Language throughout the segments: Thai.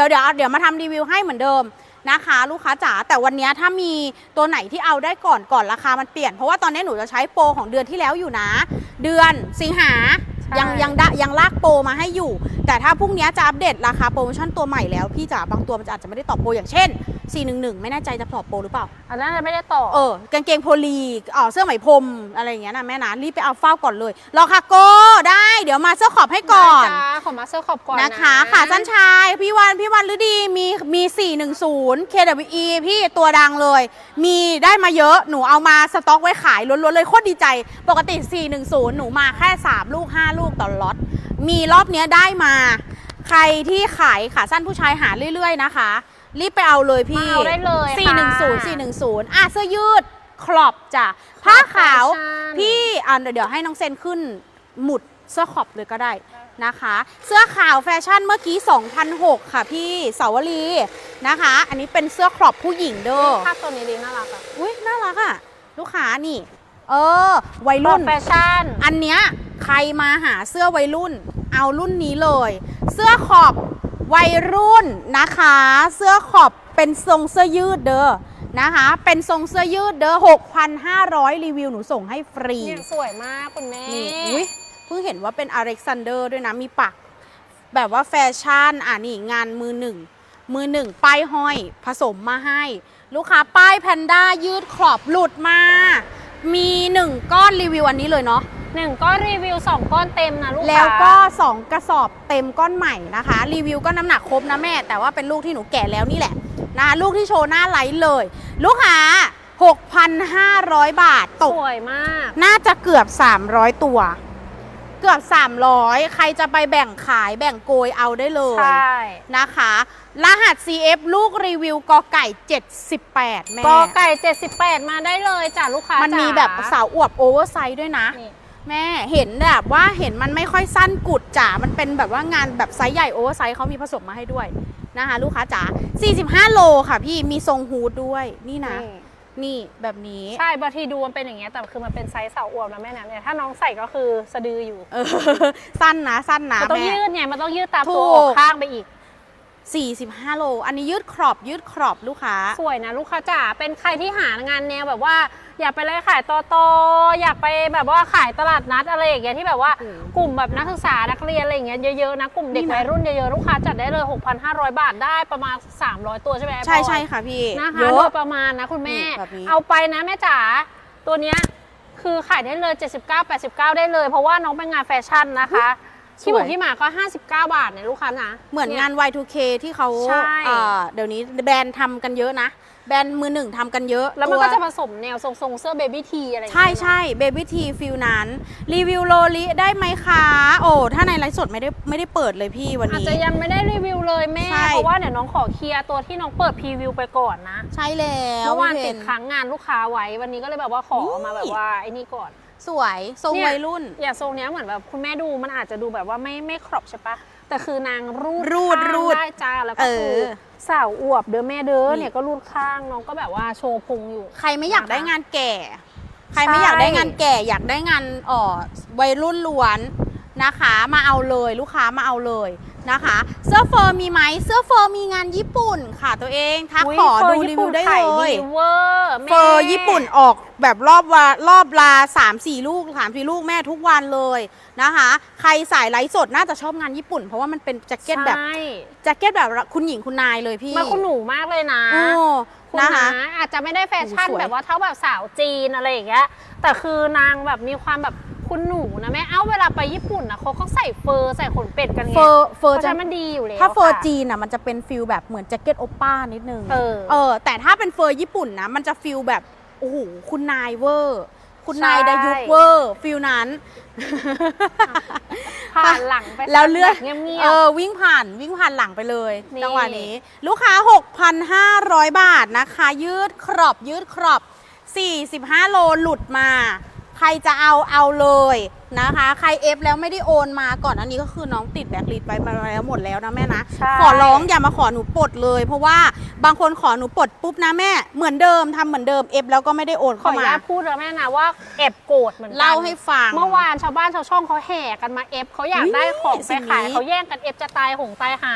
ดี๋ยวเดี๋ยวเดี๋ยวมาทำรีวิวให้เหมือนเดิมนะคะ ลูกค้าจ๋าแต่วันนี้ถ้ามีตัวไหนที่เอาได้ก่อนก่อนราคามันเปลี่ยน เพราะว่าตอนนี้หนูจะใช้โปรของเดือนที่แล้วอยู่นะ เดือนสิงหา ยังยังได้ยังลากโปรมาให้อยู่ แต่ถ้าพรุ่งนี้จะอัปเดตราคาโปรโมชั่นตัวใหม่แล้วพี่จ๋าบางตัวมันจะอาจจะไม่ได้ตอบโปรอย่างเช่น 411 ไม่แน่ใจจะตอบโปรหรือเปล่าอันนั้นจะไม่ได้ต่อเออกางเกงโพลีเอ๋อเสื้อไหมพรมอะไรอย่างเงี้ยนะแม่นะรีบไปเอาเฝ้าก่อนเลยรอค่ะโก้ได้ เดี๋ยวมาเสื้อขอบให้ก่อนได้จ้าขอมาเสื้อขอบก่อนนะคะขาสั้นชายพี่วันพี่วันฤดีมีมี 410 KWE พี่ตัวดังเลย มีได้มาเยอะหนูเอามาสต็อกไว้ขายล้วนๆเลยโคตรดีใจ ปกติ 410 หนูมาแค่ 3 ลูก 5 ลูกต่อล็อต มีรอบเนี้ยได้มา ใครที่ขายขาสั้นผู้ชายหาเรื่อย ๆ นะคะ รีบไปเอาเลยพี่มาเอาได้เลยค่ะ410 410อะเสื้อยืดครอบจ้ะผ้าขาวแฟชั่นพี่อะเดี๋ยวเดี๋ยวให้น้องเซนขึ้นหมุดเสื้อขอบเลยก็ได้นะคะ เสื้อขาวแฟชั่นเมื่อกี้2,006 ค่ะพี่สาวรีนะคะ อันนี้เป็นเสื้อครอบผู้หญิงเด้อภาพตัวนี้ดีน่ารักอะอุ้ยน่ารักอะลูกค้านี่ เออวัยรุ่รุ่นนแฟชั่น อันเนี้ย ใครมาหาเสื้อวัยรุ่น เอารุ่นนี้เลย เสื้อขอบวัยรุ่นนะคะ เสื้อขอบเป็นทรงเสื้อยืดเด้อนะคะ เป็นทรงเสื้อยืดเด้อ6,500 รีวิวหนูส่งให้ฟรีเนี่ยสวยมากคุณแม่นี่อุ้ยเพิ่งเห็นว่าเป็นอเล็กซานเดอร์ด้วยนะ มีปัก แบบว่าแฟชั่น อะนี่งานมือหนึ่ง มือหนึ่งป้ายห้อย ผสมมาให้ ลูกค้าป้ายแพนด้ายืดขอบหลุดมา มีหนึ่งก้อนรีวิวอันนี้เลยเนาะ หนึ่งก้อนรีวิวสองก้อนเต็มนะลูกค้าแล้วก็ 2 กระสอบเต็มก้อนใหม่นะคะ รีวิวก็น้ำหนักครบนะแม่ แต่ว่าเป็นลูกที่หนูแก่แล้วนี่แหละนะลูกที่โชว์หน้าไลท์เลย ลูกค้า6,500 บาทตกสวยมาก น่าจะเกือบ 300 ตัว เกือบ 300 ใครจะไปแบ่งขายแบ่งโกยเอาได้เลยใช่นะคะ รหัส CF ลูกรีวิวกอไก่ 78 แม่กอไก่ 78 มาได้เลยจ้ะลูกค้ามันจ๋ามีแบบสาวอวบโอเวอร์ไซส์ด้วยนะนี่ แม่เห็นแบบว่าเห็นมันไม่ค่อยสั้นกุดจ๋า มันเป็นแบบว่างานแบบไซส์ใหญ่โอเวอร์ไซส์เขามีผสมมาให้ด้วยนะคะ ลูกค้าจ๋า 45 โลค่ะพี่มีทรงฮูดด้วยนี่นะ นี่นี่แบบนี้ ใช่บางทีดูมันเป็นอย่างเงี้ยแต่คือมันเป็นไซส์สาวอวบนะแม่นะเนี่ยถ้าน้องใส่ก็คือสะดืออยู่เออสั้นนะสั้นนะมันต้องแม่ยืดไงมันต้องยืดตามถูตัวกอกข้างไปอีก 45 โล อันนี้ยืดครอบยืดครอบลูกค้า สวยนะลูกค้าจ๋า เป็นใครที่หางานแนวแบบว่า อยากไปเลยขายตอตออยากไปแบบว่าขายตลาดนัดอะไรอย่างเงี้ยที่แบบว่าโอ้กลุ่มแบบนักศึกษานักเรียนอะไรอย่างเงี้ยเยอะๆนะกลุ่มเด็กนี่นะวัยรุ่นเยอะๆลูกค้าจัดได้เลย 6,500 บาทได้ประมาณ 300 ตัวใช่ไหมใช่พลอยใช่ค่ะพี่นะคะเยโดอะยประมาณนะคุณแม่นี่แบบนี้เอาไปนะแม่จ๋าตัวเนี้ยคือขายได้เลย 79 89 ได้เลย เพราะว่าน้องเป็นงานแฟชั่นนะคะ ที่หมูที่หมาก็ 59 บาทเนี่ยลูกค้านะเหมือนงาน Y2K ที่เขาใช่เอ่อเดี๋ยวนี้แบรนด์ทำกันเยอะนะ แบรนด์มือหนึ่งทำกันเยอะแล้วมันตัก็จะผสมแนวทรงๆเสื้อเบบี้ทีอะไรอย่างใช่เงี้ยใช่เบบี้ทีฟิลนั้น รีวิวโลลิได้ไหมคะ โอ้ถ้าในไลฟ์สดไม่ได้ไม่ได้เปิดเลยพี่วันอาจนี้ จะยังไม่ได้รีวิวเลยแม่ ใช่ เพราะว่าเดี๋ยวน้องขอเคลียร์ตัวที่น้องเปิดพรีวิวไปก่อนนะ ใช่แล้วเมื่อวานพี่เพติดค้างงานลูกค้าไว้ วันนี้ก็เลยแบบว่าขอมาแบบว่าไอ้นี่ก่อน สวยทรงเนี่ยวัยรุ่น อย่างทรงเนี้ยเหมือนแบบคุณแม่ดูมันอาจจะดูแบบว่าไม่ไม่ครอบใช่ปะแต่คือนางรูดรูดข้างรูดได้จ้าแล้วก็เออคือสาวอวบเด้อแม่เด้อนี่เนี่ยก็รูดข้างน้องก็แบบว่าโชว์พุงอยู่ ใครไม่อยากได้งานแก่ ใครใช่ไม่อยากได้งานแก่อยากได้งานเอ่อวัยรุ่นล้วน นะคะ มาเอาเลยลูกค้ามาเอาเลยนะคะ เสื้อเฟอร์มีไหมเสื้อเฟอร์มีงานญี่ปุ่นค่ะตัวเองทักอุ๊ยขอเฟดูร์รีญี่วิปุ่วนได้ขาเลยดีเวอร์แม่เฟอร์ญี่ปุ่นออกแบบรอบวารอบลา3ามสี่ลูกสามสี่ลูกแม่ทุกวันเลยนะคะ ใครสายไลฟ์สดน่าจะชอบงานญี่ปุ่น เพราะว่ามันเป็นแจ็คเก็ตแบบใช่แจ็คเก็ตแบบคุณหญิงคุณนายเลยพี่มาคุณหนูมากเลยนะโอ้คุณนะคะนะอาจจะไม่ได้แฟชั่นโอ้สวยแบบว่าเท่าแบบสาวจีนอะไรอย่างเงี้ยแต่คือนางแบบมีความแบบ คุณหนูนะแม่เอ้าเวลาไปญี่ปุ่นนะเขาก็ใส่เฟอร์ใส่ขนเป็ดกันไงเฟอร์เฟเพอร์ราะจะฉะนั้นมันดีอยู่แล้วถ้าเฟอร์ค่ะจีนอะมันจะเป็นฟิลแบบเหมือนแจ็คเก็ตโอป้านิดนึงเออเออ แต่ถ้าเป็นเฟอร์ญี่ปุ่นนะมันจะฟิลแบบโอ้โหคุณนายเวอร์คุณนายใช่ดายุกเวอร์ฟิลนั้นผ่านหลังไปแล้วเลือดแบบเงียบเออวิ่งผ่านวิ่งผ่านหลังไปเลยนี่จังหวะนี้ ลูกค้า 6,500 บาทนะคะ ยืดครอบยืดครอบ 45 โลหลุดมา ใครจะเอาเอาเลยนะคะ ใครเอฟแล้วไม่ได้โอนมาก่อนอันนี้ก็คือน้องติดแบล็คลิสต์ไปมาแล้วหมดแล้วนะแม่นะ ใช่ ขอร้องอย่ามาขอหนูปลดเลย เพราะว่าบางคนขอหนูปลดปุ๊บนะแม่เหมือนเดิมทำเหมือนเดิมเอฟแล้วก็ไม่ได้โอนขอเข้าอนุมา ญาตพูดแล้วแม่นะว่าแอบโกรธเหมือนกันเล่าให้ฟัง เมื่อวานชาวบ้านชาวช่องเขาแห่กันมาเอฟเขาอยากได้ของไปสิ่งนี้ ขายเขาแย่งกันเอฟจะตายหงตายห่า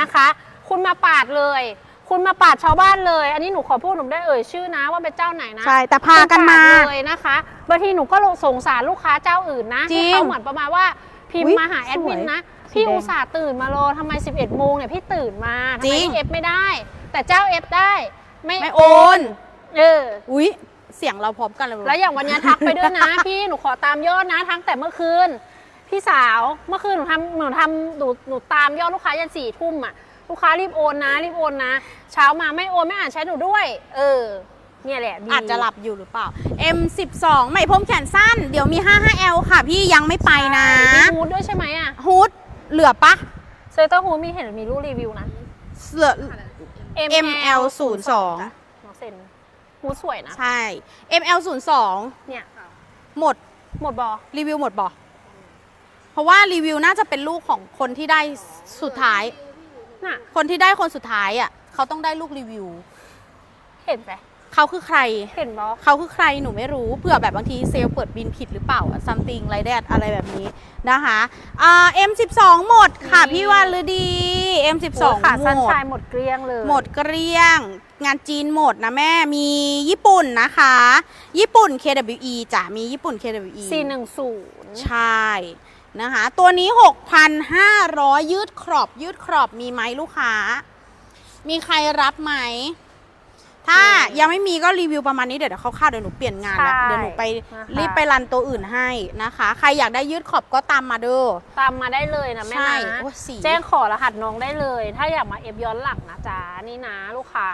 นะคะ คุณมาปาดเลย คุณมาปาดชาวบ้านเลย อันนี้หนูขอพูดหนูได้เอ่ยชื่อนะว่าเป็นเจ้าไหนนะใช่แต่พากันมา คุณปดเลยนะคะบางทีหนูก็สงสารลูกค้าเจ้าอื่นนะจริงที่เขาเหมือนประมาณว่าพิมอุ๊พ์ยมาหาแอดมินสวยนะสีพี่แดงอุตส่าห์ตื่นมารอทำไม 11โมงเนี่ยพี่ตื่นมาทำจริไมง พี่เอฟไม่ได้ แต่เจ้าเอฟได้ไม่ไม่โอน เออ อุ้ยเสียงเราพร้อมกันเลยแล้วอย่างวันเนี้ยทักไปด้วยนะ พี่หนูขอตามยอดนะทั้งแต่เมื่อคืน พี่สาวเมื่อคืนหนูทำหนูทำหนูหนูตามยอดลูกค้ายันสี่ทุ่มอะ ลูกค้ารีบโอนนะรีบโอนนะ เช้ามาไม่โอนไม่อ่านใช้หนูด้วย เออ เนี่ยแหละดีอาจจะหลับอยู่หรือเปล่า M12 ใหม่พรมแขนสั้น เดี๋ยวมี 55L ค่ะ พี่ยังไม่ไปนะใช่มีฮูดด้วยใช่ไหมอะฮูดเหลือปะเซอร์เตอร์ฮูดมีเห็นมีรูปรีวิวนะเหลือ ML02 น้องเซนฮูดสวยนะ ใช่ ML02 เนี่ยหมดหมดบอรีวิวหมดบ่เพราะว่ารีวิวน่าจะเป็นลูกของคนที่ได้สุดท้าย น่ะ คนที่ได้คนสุดท้ายอะเขาต้องได้ลูกรีวิว เห็นไหมเขาคือใคร เห็นบอเขาคือใครหนูไม่รู้เผื่อแบบบางทีเซลล์เปิดบินผิดหรือเปล่า something ไรแดดอะไรแบบนี้นะคะอ่า M12 หมดค่ะพี่วันฤดี M12 ขาหสั้นมดชายหมดเกลี้ยงเลยหมดเกลี้ยง งานจีนหมดนะแม่มีญี่ปุ่นนะคะ ญี่ปุ่น KWE จ้ะมีญี่ปุ่น KWE สี่หนึ่งศูนย์ใช่ นะคะ ตัวนี้ 6,500 ยืดขอบ ยืดขอบมีไหมลูกค้า มีใครรับไหม ถ้ายังไม่มีก็รีวิวประมาณนี้เดี๋ยวเขาเข้าเดี๋ยวหนูเปลี่ยนงานแล้ว ใช่เดี๋ยวหนูไปนะคะ รีบไปรันตัวอื่นให้นะคะ ใครอยากได้ยืดขอบก็ตามมาเด้อตามมาได้เลยนะแม่ใช่นะ โอ้สี แจ้งขอรหัสน้องได้เลย ถ้าอยากมาเอฟย้อนหลังนะจ๊ะนี่นะ ลูกค้า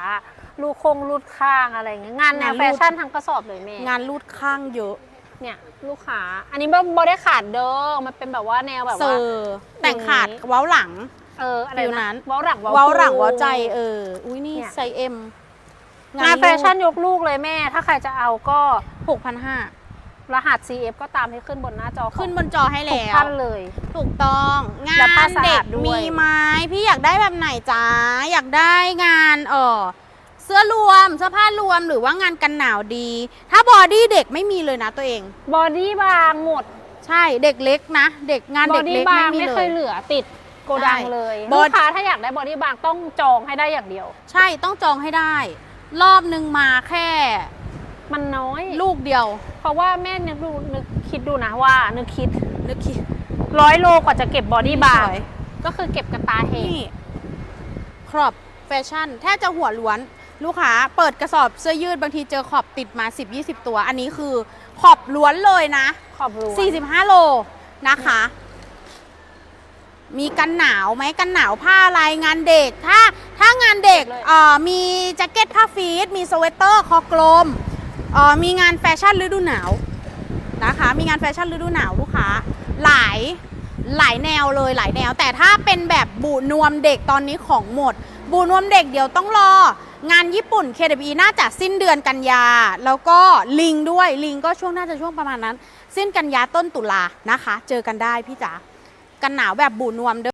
ลูกคงรูดข้างอะไรอย่างเงี้ยงานแนวแฟชั่นทั้งกระสอบเลยแม่ งานรูดข้างเยอะ เนี่ยลูกค้า อันนี้ไม่บได้ขาดเด้อ มันเป็นแบบว่าแนวแบบเซอว่า ร์แต่งขาดเว้าหลัง เอออะไรฟิลนั้นะน เว้าหลังเว้าหลังคูเว้าใจเออ อุ้ยนี่เนี่ย ไซส์เอ็มงานแฟชั่นยกลูกเลยแม่ ถ้าใครจะเอาก็หกพันห้ารหัส CF ก็ตามให้ขึ้นบนหน้าจอขึ้นบนจอให้ทุกแล้วท่านเลย ถูกต้อง งาแล้วผ้านสะเด็อากดด้วย มีไหมพี่อยากได้แบบไหนจ้าอยากได้งานเออเสื้อรวมเสื้อผ้ารวมหรือว่างานกันหนาวดี ถ้าบอดี้เด็กไม่มีเลยนะตัวเอง บอดี้บางหมดใช่เด็กเล็กนะ เด็กงานบเด็อกดี้เล็กบาไม่งมีไม่เลเคยย เหลือติดโกดังใช่เลยบอลูดกค้าถ้าอยากได้บอดี้บางต้องจองให้ได้อย่างเดียว ใช่ต้องจองให้ได้ รอบหนึ่งมาแค่มันน้อยลูกเดียวเพราะว่าแม่นึกดูนึกคิดดูนะว่านึกคิดนึกคิด ร้อยโลกว่าจะเก็บบอดี้บางสวย ก็คือเก็บกระตาเหนี่ตุครอบแฟชั่นแทบจะหัวล้วน ลูกค้าเปิดกระสอบเสื้อยืดบางทีเจอขอบติดมา 10-20 ตัว อันนี้คือขอบล้วนเลยนะ ขอบรู้45 โลนะคะ มีกันหนาวไหมกันหนาวผ้าอะไรงานเด็ก ถ้าถ้างานเด็กเอ่อมีแจ็คเก็ตผ้าฟีดมีสเวตเตอร์คอกลมเอ่อมีงานแฟชั่นฤดูหนาวนะคะ มีงานแฟชั่นฤดูหนาวลูกค้า หลายหลายแนวเลยหลายแนว แต่ถ้าเป็นแบบบูนวมเด็กตอนนี้ของหมด บูนวมเด็กเดี๋ยวต้องรองานญี่ปุ่น KWE น่าจะสิ้นเดือนกันยา แล้วก็ลิงด้วยลิงก็ช่วงน่าจะช่วงประมาณนั้น สิ้นกันยาต้นตุลานะคะ เจอกันได้พี่จ๋ากันหนาวแบบบูนวมเด้อ